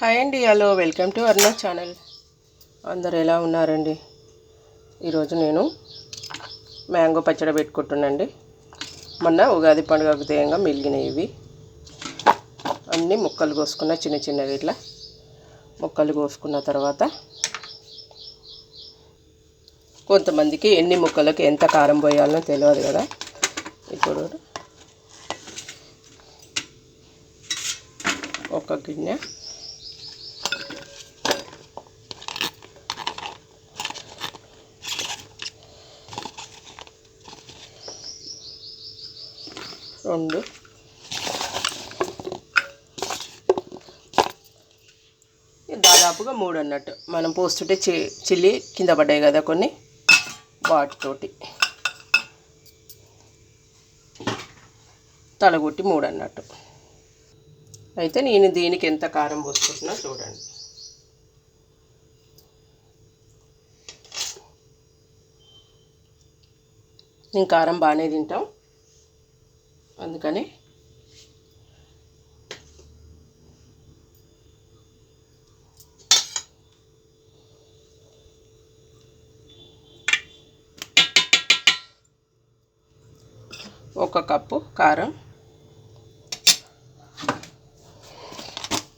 Hi అండి hello welcome to Arna channel అందరు ఎలా ఉన్నారండి? ఈరోజు నేను మ్యాంగో పచ్చడి పెట్టుకుంటున్నాండి మొన్న ఉగాది పండుగకు తేయంగా మిగిలినవి. ఇవి అన్నీ ముక్కలు కోసుకున్న చిన్న చిన్నవి ఇట్లా ముక్కలు కోసుకున్న తర్వాత కొంతమందికి ఎన్ని ముక్కలకి ఎంత కారం పోయాలో తెలియదు కదా. ఇప్పుడు ఒక గిన్నె రెండు దాదాపుగా మూడు అన్నట్టు. మనం పోస్తుంటే చి చిల్లి కింద పడ్డాయి కదా కొన్ని. వాటితోటి. తలగొట్టి మూడు అన్నట్టు. అయితే నేను దీనికి ఎంత కారం పోసుకుంటున్నా చూడండి. నేను కారం బాగానే తింటాం. అందుకని ఒక కప్పు కారం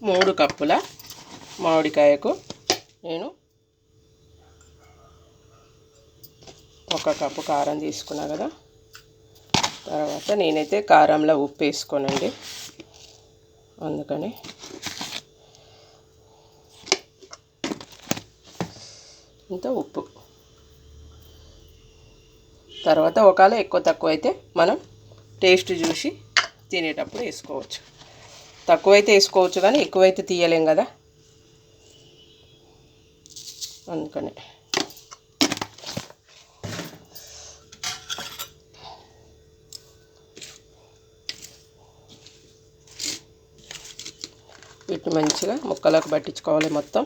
మూడు కప్పుల మామిడికాయకు నేను ఒక కప్పు కారం తీసుకున్నా కదా. తర్వాత నేనైతే కారంలో ఉప్పు వేసుకోనండి. అందుకని. ఇంత ఉప్పు. తర్వాత ఒకవేళ ఎక్కువ తక్కువ అయితే మనం టేస్ట్ చూసి తినేటప్పుడు వేసుకోవచ్చు. తక్కువైతే వేసుకోవచ్చు కానీ ఎక్కువైతే తీయలేం కదా. అందుకని. మంచిగా ముక్కలకు పట్టించుకోవాలి మొత్తం.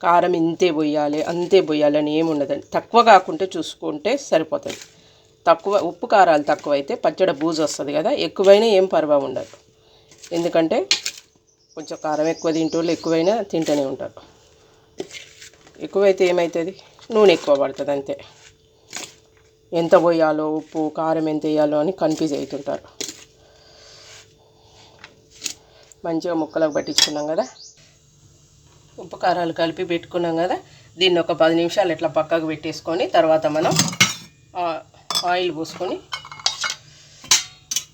కారం ఇంతే పోయాలి అంతే పోయాలి అని ఏమి ఉండదండి. తక్కువ కాకుంటే చూసుకుంటే సరిపోతుంది. తక్కువ ఉప్పు కారాలు తక్కువ అయితే పచ్చడి బూజు వస్తుంది కదా ఎక్కువైనా ఏం పర్వా ఉండదు. ఎందుకంటే కొంచెం కారం ఎక్కువ తింటోళ్ళు ఎక్కువైనా తింటూనే ఉంటారు. ఎక్కువైతే ఏమవుతుంది నూనె ఎక్కువ పడుతుంది అంతే. ఎంత పోయాలో ఉప్పు కారం ఎంత వేయాలో అని కన్ఫ్యూజ్ అవుతుంటారు మంచిగా ముక్కలకు పట్టించుకున్నాం కదా? ఉప్పు కారాలు కలిపి పెట్టుకున్నాం కదా? దీన్ని ఒక పది నిమిషాలు ఇట్లా పక్కకు పెట్టేసుకొని తర్వాత మనం ఆయిల్ పోసుకొని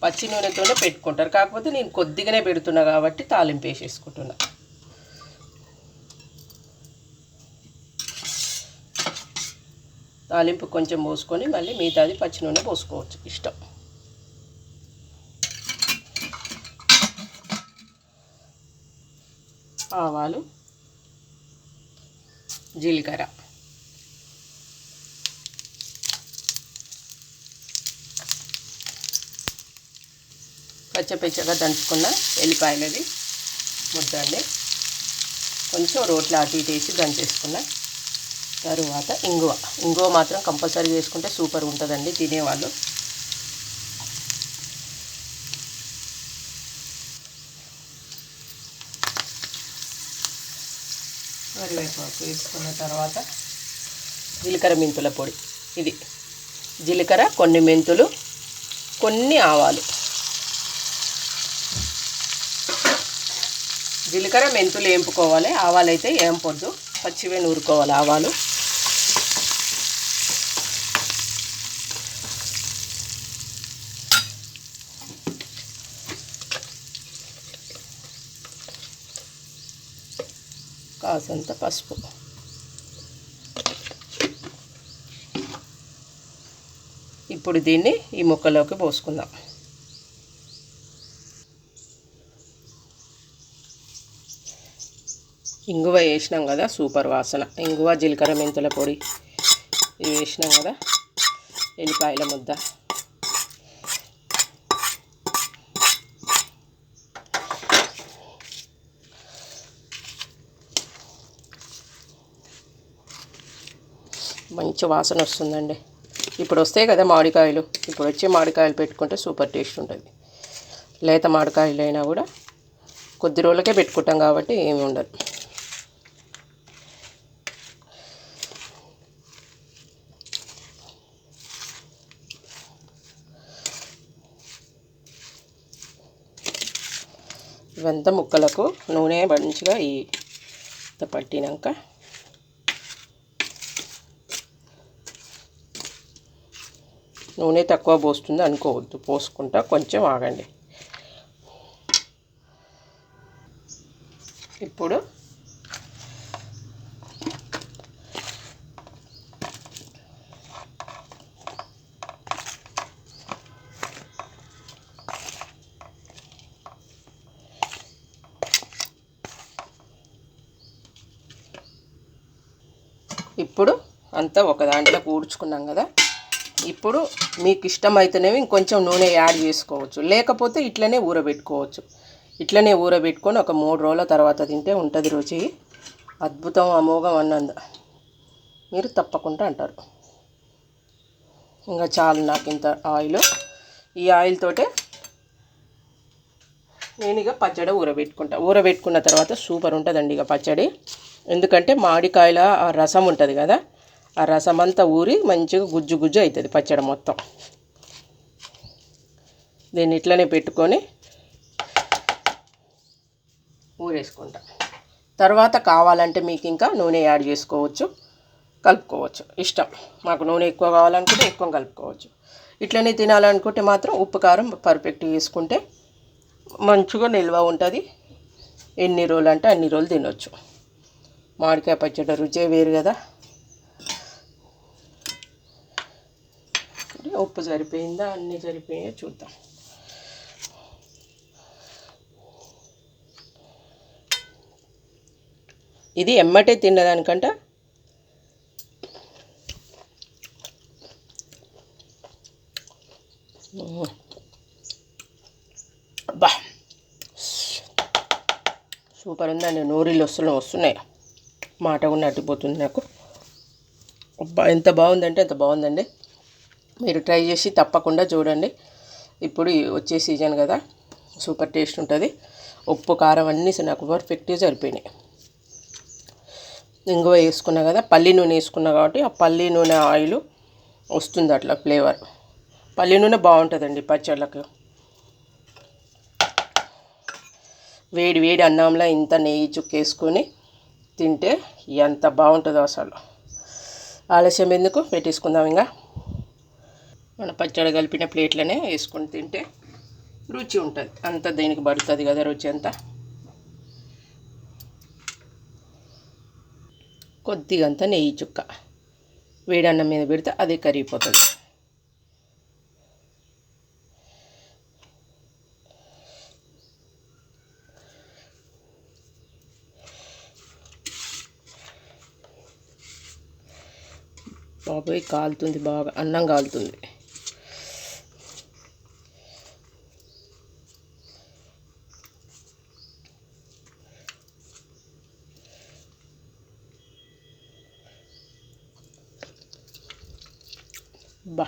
పచ్చి నూనెతోనే పెట్టుకుంటారు. కాకపోతే నేను కొద్దిగానే పెడుతున్నా కాబట్టి తాలింపు వేసేసుకుంటున్నాను తాలింపు కొంచెం పోసుకొని మళ్ళీ మిగతాది పచ్చి నూనె పోసుకోవచ్చు. ఇష్టం. ఆవాలు జీలకర్ర. పచ్చపచ్చగా దంచుకున్న ఎల్లిపాయలది ముద్దండి. కొంచెం రోట్లో అటు ఇటు వేసి దంచేసుకున్న తరువాత ఇంగువ. ఇంగువ మాత్రం కంపల్సరీ వేసుకుంటే సూపర్ ఉంటుందండి తినేవాళ్ళు. కరివేపాకు వేసుకున్న తర్వాత జీలకర్ర మెంతుల పొడి. ఇది జీలకర్ర కొన్ని మెంతులు కొన్ని ఆవాలు. జీలకర్ర మెంతులు వేంపుకోవాలి ఆవాలు అయితే వేంపొద్దు పచ్చివే నూరుకోవాలి ఆవాలు. కాసంత పసుపు. ఇప్పుడు దీన్ని ఈ ముక్కలోకి పోసుకుందాం. ఇంగువ వేసినాం కదా సూపర్ వాసన. ఇంగువ జీలకర్ర మెంతుల పొడి ఇవి వేసినాం కదా ఎల్లిపాయల ముద్ద. మంచి వాసన వస్తుందండి. ఇప్పుడు వస్తాయి కదా మామిడికాయలు. ఇప్పుడు వచ్చే మామిడికాయలు పెట్టుకుంటే సూపర్ టేస్ట్ ఉంటుంది. లేత మామిడికాయలు అయినా కూడా కొద్ది రోజులకే పెట్టుకుంటాం కాబట్టి ఏమి ఉండదు. ఇవంతా ముక్కలకు నూనె మంచిగా ఈ పట్టినాక నూనె తక్కువ పోస్తుంది అనుకోవద్దు. పోసుకుంటా కొంచెం ఆగండి. ఇప్పుడు ఇప్పుడు అంతా ఒక దాంట్లో కూర్చుకున్నాం కదా. ఇప్పుడు మీకు ఇష్టమైతేనేవి ఇంకొంచెం నూనె యాడ్ చేసుకోవచ్చు. లేకపోతే ఇట్లనే ఊరబెట్టుకోవచ్చు. ఇట్లనే ఊరబెట్టుకొని ఒక మూడు రోజుల తర్వాత తింటే ఉంటుంది రుచి. అద్భుతం అమోఘం అన్నంద. మీరు తప్పకుండా అంటారు. ఇంకా చాలు నాకు ఇంత ఆయిల్. ఈ ఆయిల్ తోటే నేను ఇక పచ్చడి ఊరబెట్టుకుంటా. ఊరబెట్టుకున్న తర్వాత సూపర్ ఉంటుందండి ఇక పచ్చడి. ఎందుకంటే మామిడికాయల రసం ఉంటుంది కదా. ఆ రసం అంతా ఊరి మంచిగా గుజ్జు గుజ్జు అవుతుంది పచ్చడి మొత్తం. దీన్ని ఇట్లనే పెట్టుకొని ఊరేసుకుంటా. తర్వాత కావాలంటే మీకు ఇంకా నూనె యాడ్ చేసుకోవచ్చు కలుపుకోవచ్చు. ఇష్టం. మాకు నూనె ఎక్కువ కావాలనుకుంటే ఎక్కువ కలుపుకోవచ్చు. ఇట్లనే తినాలనుకుంటే మాత్రం ఉప్పు కారం పర్ఫెక్ట్ వేసుకుంటే మంచిగా నిల్వ ఉంటుంది. ఎన్ని రోజులు అంటే అన్ని రోజులు తినొచ్చు. మామిడికాయ పచ్చడి రుచే వేరు కదా. ఉప్పు సరిపోయిందా అన్నీ సరిపోయాయో చూద్దాం. ఇది ఎమ్మటే తిన్నదానికంట. బా సూపర్ ఉందండి నూరిలు వస్తున్నాయి వస్తున్నాయి. మాట కూడా అట్టిపోతుంది నాకు. అబ్బా ఎంత బాగుందంటే ఎంత బాగుందండి. మీరు ట్రై చేసి తప్పకుండా చూడండి. ఇప్పుడు వచ్చే సీజన్ కదా సూపర్ టేస్ట్ ఉంటుంది. ఉప్పు కారం అన్నీ నాకు పర్ఫెక్ట్గా సరిపోయినాయి. ఇంగువ వేసుకున్నా కదా పల్లి నూనె వేసుకున్నా కాబట్టి ఆ పల్లి నూనె ఆయిల్ వస్తుంది అట్లా ఫ్లేవర్ పల్లి నూనె బాగుంటుందండి పచ్చళ్ళకు. వేడి వేడి అన్నంలో ఇంత నెయ్యి చుక్కేసుకొని తింటే ఎంత బాగుంటుందో అసలు. ఆలస్యం ఎందుకు? పెట్టేసుకుందాం ఇంకా. మన పచ్చడి కలిపిన ప్లేట్లనే వేసుకొని తింటే రుచి ఉంటుంది. అంత దీనికి పడుతుంది కదా రుచి అంతా? కొద్దిగా అంత నెయ్యి చుక్క. వేడన్నం మీద పెడితే అదే కరిగిపోతుంది. బాబాయ్ కాలుతుంది బాగా. అన్నం కాలుతుంది. బా.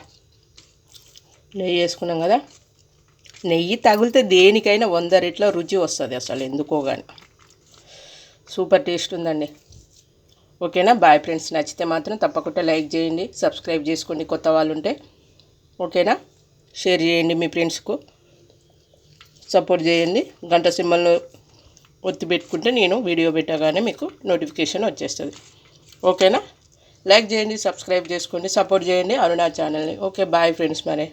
నెయ్యి వేసుకున్నాం కదా. నెయ్యి తగిలితే దేనికైనా వంద రెట్ల రుచి వస్తుంది అసలు ఎందుకో కానీ సూపర్ టేస్ట్ ఉందండి. ఓకేనా? బాయ్ ఫ్రెండ్స్ నచ్చితే మాత్రం తప్పకుండా లైక్ చేయండి సబ్స్క్రైబ్ చేసుకోండి కొత్త వాళ్ళు ఉంటే ఓకేనా? షేర్ చేయండి మీ ఫ్రెండ్స్కు. సపోర్ట్ చేయండి. గంట సింబల్ను ఒత్తి పెట్టుకుంటే నేను వీడియో పెట్టగానే మీకు నోటిఫికేషన్ వచ్చేస్తుంది. ఓకేనా? లైక్ చేయండి సబ్స్క్రైబ్ చేసుకోండి సపోర్ట్ చేయండి అరుణా ఛానల్ని. ఓకే బాయ్ ఫ్రెండ్స్ మరి.